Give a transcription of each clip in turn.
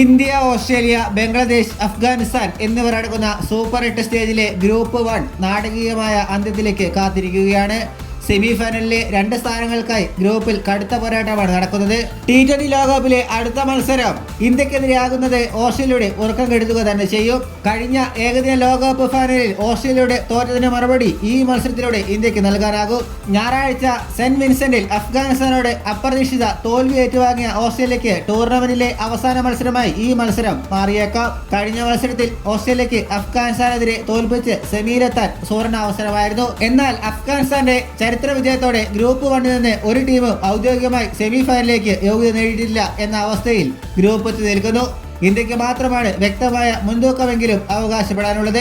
India Australia Bangladesh Afghanistan എന്നിവർ അടങ്ങുന്ന super എട്ട് സ്റ്റേജിലെ ഗ്രൂപ്പ് വൺ നാടകീയമായ അന്ത്യത്തിലേക്ക് കാത്തിരിക്കുകയാണ്. സെമി ഫൈനലിലെ രണ്ട് സ്ഥാനങ്ങൾക്കായി ഗ്രൂപ്പിൽ കടുത്ത പോരാട്ടമാണ് നടക്കുന്നത്. ടി ട്വന്റി ലോകകപ്പിലെ അടുത്ത മത്സരം ഇന്ത്യക്കെതിരെയാകുന്നത് ഓസ്ട്രേലിയയുടെ ഉറക്കം കെടുത്തുക തന്നെ ചെയ്യും. കഴിഞ്ഞ ഏകദിന ലോകകപ്പ് ഫൈനലിൽ ഓസ്ട്രേലിയയുടെ തോറ്റതിന് മറുപടി ഈ മത്സരത്തിലൂടെ ഇന്ത്യയ്ക്ക് നൽകാനാകും. ഞായറാഴ്ച സെന്റ് വിൻസെന്റിൽ അഫ്ഗാനിസ്ഥാനോട് അപ്രതീക്ഷിത തോൽവി ഏറ്റുവാങ്ങിയ ഓസ്ട്രേലിയക്ക് ടൂർണമെന്റിലെ അവസാന മത്സരമായി ഈ മത്സരം മാറിയേക്കാം. കഴിഞ്ഞ മത്സരത്തിൽ ഓസ്ട്രേലിയക്ക് അഫ്ഗാനിസ്ഥാനെതിരെ തോൽപ്പിച്ച് സെമിയിലെത്താൻ സുവർണ അവസരമായിരുന്നു എന്നാൽ അഫ്ഗാനിസ്ഥാന്റെ ചരിത്ര വിജയത്തോടെ ഗ്രൂപ്പ് വണ്ണിൽ നിന്ന് ഒരു ടീമും ഔദ്യോഗികമായി സെമി ഫൈനലിലേക്ക് യോഗ്യത നേടിയിട്ടില്ല എന്ന അവസ്ഥയിൽ ഗ്രൂപ്പ് നിൽക്കുന്നു. ഇന്ത്യയ്ക്ക് മാത്രമാണ് വ്യക്തമായ മുൻതൂക്കമെങ്കിലും അവകാശപ്പെടാനുള്ളത്.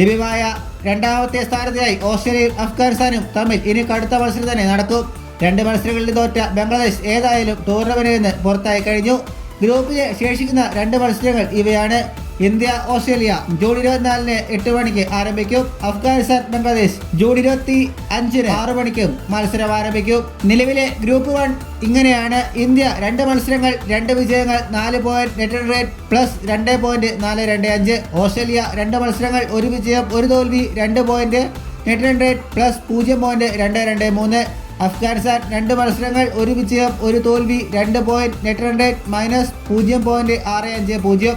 ലഭ്യമായ രണ്ടാമത്തെ സ്ഥാനത്തിനായി ഓസ്ട്രേലിയയും അഫ്ഗാനിസ്ഥാനും തമ്മിൽ ഇനി കടുത്ത മത്സരം തന്നെ നടക്കും. രണ്ട് മത്സരങ്ങളിൽ തോറ്റ ബംഗ്ലാദേശ് ഏതായാലും ടൂർണമെന്റിൽ നിന്ന് പുറത്തായി കഴിഞ്ഞു. ഗ്രൂപ്പിലെ ശേഷിക്കുന്ന രണ്ട് മത്സരങ്ങൾ ഇവയാണ്. ഇന്ത്യ ഓസ്ട്രേലിയ ജൂൺ ഇരുപത്തിനാലിന് എട്ട് മണിക്ക് ആരംഭിക്കും. അഫ്ഗാനിസ്ഥാൻ ബംഗ്ലാദേശ് ജൂൺ ഇരുപത്തി അഞ്ചിന് ആറ് മണിക്കും മത്സരം ആരംഭിക്കും. നിലവിലെ ഗ്രൂപ്പ് വൺ ഇങ്ങനെയാണ്. ഇന്ത്യ രണ്ട് മത്സരങ്ങൾ രണ്ട് വിജയങ്ങൾ നാല് പോയിന്റ് നെറ്റ് റേറ്റ് പ്ലസ് രണ്ട് പോയിന്റ് നാല് രണ്ട് അഞ്ച്. ഓസ്ട്രേലിയ രണ്ട് മത്സരങ്ങൾ ഒരു വിജയം ഒരു തോൽവി രണ്ട് point net run rate plus പൂജ്യം പോയിന്റ് രണ്ട് രണ്ട് മൂന്ന്. അഫ്ഗാനിസ്ഥാൻ രണ്ട് മത്സരങ്ങൾ ഒരു വിജയം ഒരു തോൽവി രണ്ട് point net run rate minus പൂജ്യം പോയിന്റ് ആറ് അഞ്ച് പൂജ്യം.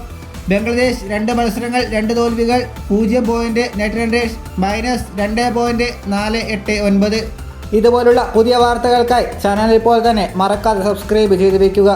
ബംഗ്ലാദേശ് രണ്ട് മത്സരങ്ങൾ രണ്ട് തോൽവികൾ പൂജ്യം പോയിന്റ് നെറ്റ് റൺ മൈനസ് രണ്ട് പോയിന്റ് നാല് എട്ട് ഒൻപത്. ഇതുപോലുള്ള പുതിയ വാർത്തകൾക്കായി ചാനൽ ഇപ്പോൾ തന്നെ മറക്കാതെ സബ്സ്ക്രൈബ് ചെയ്ത് വയ്ക്കുക.